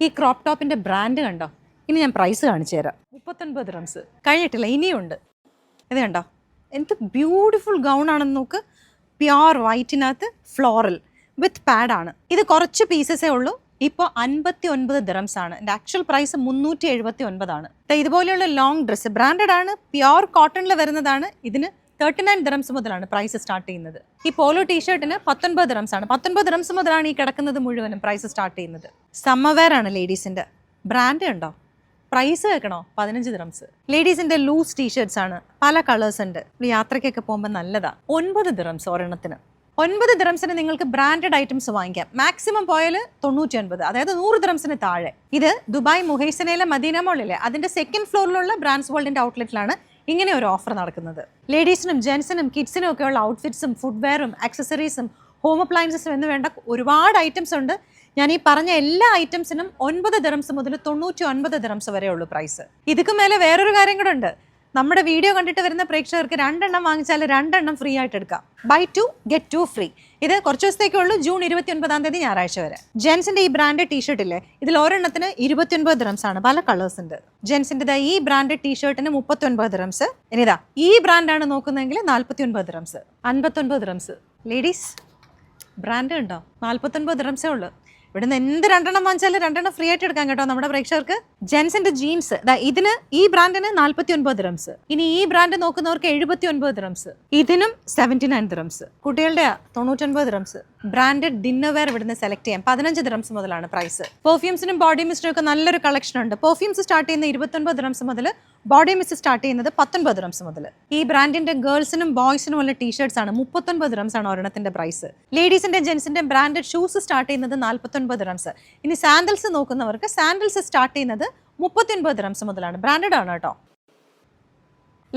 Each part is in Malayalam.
ഈ ക്രോപ്പ് ടോപ്പിന്റെ ബ്രാൻഡ് കണ്ടോ? ഇനി ഞാൻ പ്രൈസ് കാണിച്ചു തരാം. മുപ്പത്തൊൻപത് റംസ് കഴിഞ്ഞിട്ടില്ല ഇനിയുണ്ട്. ഇത് കണ്ടോ? എന്ത് ബ്യൂട്ടിഫുൾ ഗൗൺ ആണെന്ന് നോക്ക്. പ്യുർ വൈറ്റിനകത്ത് ഫ്ലോറൽ വിത്ത് പാഡാണ് ഇത് കുറച്ച് പീസസേ ഉള്ളൂ. ഇപ്പോൾ അൻപത്തി ഒൻപത് ദിറംസ് ആണ്. എന്റെ ആക്ച്വൽ പ്രൈസ് മുന്നൂറ്റി എഴുപത്തി ഒൻപതാണ് ഇതുപോലെയുള്ള ലോങ് ഡ്രസ്സ് ബ്രാൻഡഡ് ആണ് പ്യുർ കോട്ടണിൽ വരുന്നതാണ്. ഇതിന് തേർട്ടി നയൻ ദിറംസ് മുതലാണ് പ്രൈസ് സ്റ്റാർട്ട് ചെയ്യുന്നത്. ഈ പോലോ ടീഷർട്ടിന് പത്തൊൻപത് ദിറംസ് ആണ്. പത്തൊൻപത് ദിറംസ് മുതലാണ് ഈ കിടക്കുന്നത് മുഴുവനും പ്രൈസ് സ്റ്റാർട്ട് ചെയ്യുന്നത്. സമ്മവെയർ ആണ് ലേഡീസിന്റെ ബ്രാൻഡ് ഉണ്ടോ? പ്രൈസ് കേൾക്കണോ? പതിനഞ്ച് ദിറംസ് ലേഡീസിന്റെ ലൂസ് ടീഷർട്സ് ആണ്. പല കളേഴ്സ് ഉണ്ട്. യാത്രയ്ക്കൊക്കെ പോകുമ്പോൾ നല്ലതാ. ഒൻപത് ദിറംസ് ഒരെണ്ണത്തിന്. ഒൻപത് ദിറംസിന് നിങ്ങൾക്ക് ബ്രാൻഡഡ് ഐറ്റംസ് വാങ്ങിക്കാം. മാക്സിമം പോയാൽ തൊണ്ണൂറ്റി ഒൻപത് അതായത് നൂറ് ദിറംസിന് താഴെ. ഇത് ദുബായ് മുഹൈസനയിലെ മദീന മോളിലെ അതിന്റെ സെക്കൻഡ് ഫ്ലോറിലുള്ള ബ്രാൻഡ്സ് വേൾഡിന്റെ ഔട്ട്ലെറ്റിലാണ് ഇങ്ങനെ ഒരു ഓഫർ നടക്കുന്നത്. ലേഡീസിനും ജെൻസിനും കിഡ്സിനും ഒക്കെയുള്ള ഔട്ട്ഫിറ്റ്സും ഫുഡ്വെയറും ആക്സസറീസും ഹോം അപ്ലയൻസസും എന്ന് വേണ്ട ഒരുപാട് ഐറ്റംസ് ഉണ്ട്. ഞാൻ ഈ പറഞ്ഞ എല്ലാ ഐറ്റംസിനും ഒൻപത് ദിറംസ് മുതൽ തൊണ്ണൂറ്റി ഒൻപത് ദിറംസ് വരെയുള്ളൂ പ്രൈസ് ഇതുക്കു മേലെ വേറൊരു കാര്യം കൂടെ ഉണ്ട്. നമ്മുടെ വീഡിയോ കണ്ടിട്ട് വരുന്ന പ്രേക്ഷകർക്ക് രണ്ടെണ്ണം വാങ്ങിച്ചാൽ രണ്ടെണ്ണം ഫ്രീ ആയിട്ട് എടുക്കാം. Buy two get two free ഇത് കുറച്ച് ദിവസത്തേക്കേ ഉള്ളൂ ജൂൺ ഇരുപത്തി ഒൻപതാം തീയതി ഞായറാഴ്ച വരെ. ജെൻസിന്റെ ഈ ബ്രാൻഡ് ടീഷർട്ട് ഇല്ലേ ഇതിൽ ഒരെണ്ണത്തിന് ഇരുപത്തി ഒൻപത് ദിറംസ് ആണ്. പല കളേഴ്സ് ഉണ്ട്. ജെൻസിന്റെ ഈ ബ്രാൻഡ് ടീഷർട്ടിന് മുപ്പത്തി ഒൻപത് ദിറംസ് ഇനിതാ ഈ ബ്രാൻഡാണ് നോക്കുന്നതെങ്കിൽ നാൽപ്പത്തി ഒൻപത് ദിറംസ് അൻപത്തൊൻപത് ദ്രംസ് ലേഡീസ് ബ്രാൻഡ് ഉണ്ടോ? നാൽപ്പത്തൊൻപത് ദ്രംസേ ഉള്ളൂ. ഇവിടുന്ന് എന്ത് രണ്ടെണ്ണം വാങ്ങിച്ചാലും രണ്ടെണ്ണം ഫ്രീ ആയിട്ട് എടുക്കാൻ കേട്ടോ നമ്മുടെ പ്രേക്ഷകർക്ക്. ജെൻസിന്റെ ജീൻസ് ഇതിന് ഈ ബ്രാൻഡിന് നാൽപ്പത്തി ഒൻപത് റംസ് ഇനി ഈ ബ്രാൻഡ് നോക്കുന്നവർക്ക് എഴുപത്തി ഒൻപത് റംസ് ഇതിനും സെവന്റി നയൻ റംസ് കുട്ടികളുടെ തൊണ്ണൂറ്റൊൻപത് റംസ് ബ്രാൻഡഡ് ഡിന്നർ വെയർ ഇവിടുന്ന് സെലക്ട് ചെയ്യാം. പതിനഞ്ച് റംസ് മുതലാണ് പ്രൈസ് പെർഫ്യൂംസിനും ബോഡി മിസ്റ്റിനും ഒക്കെ നല്ലൊരു കളക്ഷൻ ഉണ്ട്. പെർഫ്യൂംസ് സ്റ്റാർട്ട് ചെയ്യുന്ന ഇരുപത്തൊൻപത് റംസ് മുതൽ ബോഡി മിസ് സ്റ്റാർട്ട് ചെയ്യുന്നത് പത്തൊൻപത് റംസ് മുതൽ. ഈ ബ്രാൻഡിന്റെ ഗേൾസിനും ബോയ്സിനും ഉള്ള ടീഷർട്സ് ആണ് മുപ്പത്തൊൻപത് റംസ് ആണ് ഒരെണ്ണത്തിന്റെ പ്രൈസ് ലേഡീസിന്റെ ജെൻസിന്റെ ബ്രാൻഡഡ് ഷൂസ് സ്റ്റാർട്ട് ചെയ്യുന്നത് നാൽപ്പത്തൊൻപത് റംസ് ഇനി സാൻഡൽസ് നോക്കുന്നവർക്ക് സാൻഡൽസ് സ്റ്റാർട്ട് ചെയ്യുന്നത് മുപ്പത്തൊൻപത് റംസ് മുതലാണ്. ബ്രാൻഡഡ് ആണ് കേട്ടോ.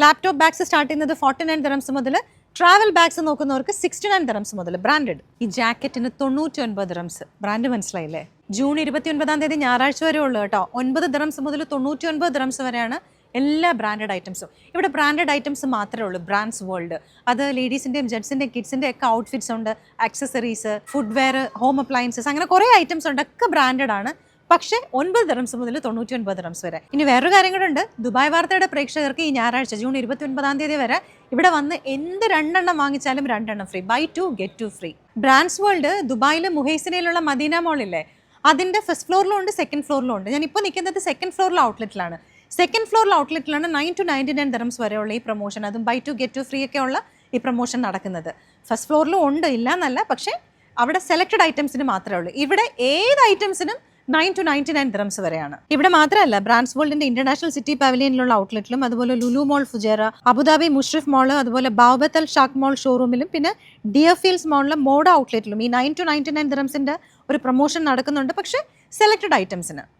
ലാപ്ടോപ്പ് ബാഗ്സ് സ്റ്റാർട്ട് ചെയ്യുന്നത് ഫോർട്ടി നയൻ റംസ് മുതൽ. ട്രാവൽ ബാഗ്സ് നോക്കുന്നവർക്ക് സിക്സ്റ്റി നയൻ റംസ് മുതൽ. ബ്രാൻഡഡ് ഈ ജാക്കറ്റിന് തൊണ്ണൂറ്റി ഒൻപത് റംസ് ബ്രാൻഡ് മനസ്സിലായില്ലേ? ജൂൺ ഇരുപത്തി ഒൻപതാം തീയതി ഞായറാഴ്ച വരെ ഉള്ളൂ കേട്ടോ. ഒൻപത് ദ്രംസ് മുതൽ തൊണ്ണൂറ്റി ഒൻപത് ദ്രംസ് വരെയാണ് എല്ലാ ബ്രാൻഡഡ് ഐറ്റംസും ഇവിടെ ബ്രാൻഡഡ് ഐറ്റംസ് മാത്രമേ ഉള്ളൂ ബ്രാൻഡ്സ് വേൾഡ് അത് ലേഡീസിന്റെയും ജെൻസിന്റെയും കിഡ്സിന്റെ ഒക്കെ ഔട്ട്ഫിറ്റ്സ് ഉണ്ട് ആക്സസറീസ് ഫുഡ്വെയർ ഹോം അപ്ലയൻസസ് അങ്ങനെ കുറേ ഐറ്റംസ് ഉണ്ട് ഒക്കെ ബ്രാൻഡഡ് ആണ്. പക്ഷേ ഒൻപത് ദിറംസ് മുതൽ തൊണ്ണൂറ്റി ഒൻപത് ദിറംസ് വരെ. ഇനി വേറൊരു കാര്യം കൂടെ ഉണ്ട്. ദുബായ് വാർത്തയുടെ പ്രേക്ഷകർക്ക് ഈ ഞായറാഴ്ച ജൂൺ ഇരുപത്തി ഒൻപതാം തീയതി വരെ ഇവിടെ വന്ന് എന്ത് രണ്ടെണ്ണം വാങ്ങിച്ചാലും രണ്ടെണ്ണം free buy two get two free brands world ദുബായിലെ മുഹൈസിനയിലുള്ള മദീന മോളില്ലേ അതിന്റെ ഫസ്റ്റ് ഫ്ലോറിലും ഉണ്ട് സെക്കൻഡ് ഫ്ലോറിലും ഉണ്ട്. ഞാൻ ഇപ്പോൾ നിൽക്കുന്നത് സെക്കൻഡ് ഫ്ലോറിലെ ഔട്ട്ലെറ്റിലാണ് സെക്കൻഡ് ഫ്ലോറിൽ ഔട്ട്ലെറ്റിലാണ് nine to ninety nine dirhams വരെയുള്ള ഈ പ്രൊമോഷൻ അതും buy two get two free ഒക്കെ ഉള്ള ഈ പ്രൊമോഷൻ നടക്കുന്നത്. ഫസ്റ്റ് ഫ്ലോറിലും ഉണ്ട് ഇല്ല എന്നല്ല പക്ഷേ അവിടെ സെലക്റ്റഡ് ഐറ്റംസിന് മാത്രമേ ഉള്ളൂ. ഇവിടെ ഏത് ഐറ്റംസിനും nine to ninety nine dirhams വരെയാണ്. ഇവിടെ മാത്രമല്ല ബ്രാൻഡ്സ് വേൾഡിന്റെ ഇന്റർനാഷണൽ സിറ്റി പവലിയനിലുള്ള ഔട്ട്ലെറ്റിലും അതുപോലെ Lulu mall Fujairah Abu Dhabi Mushrif mall അതുപോലെ ബാബത്തൽ ഷാക്ക് മോൾ ഷോറൂമിലും പിന്നെ ഡിയർ ഫീൽസ് മോളിലെ മോഡ ഔട്ട്ലെറ്റിലും ഈ നയൻ ടു നയന്റി നയൻ ദിറംസിന്റെ ഒരു പ്രൊമോഷൻ നടക്കുന്നുണ്ട് പക്ഷേ സെലക്റ്റഡ് ഐറ്റംസിന്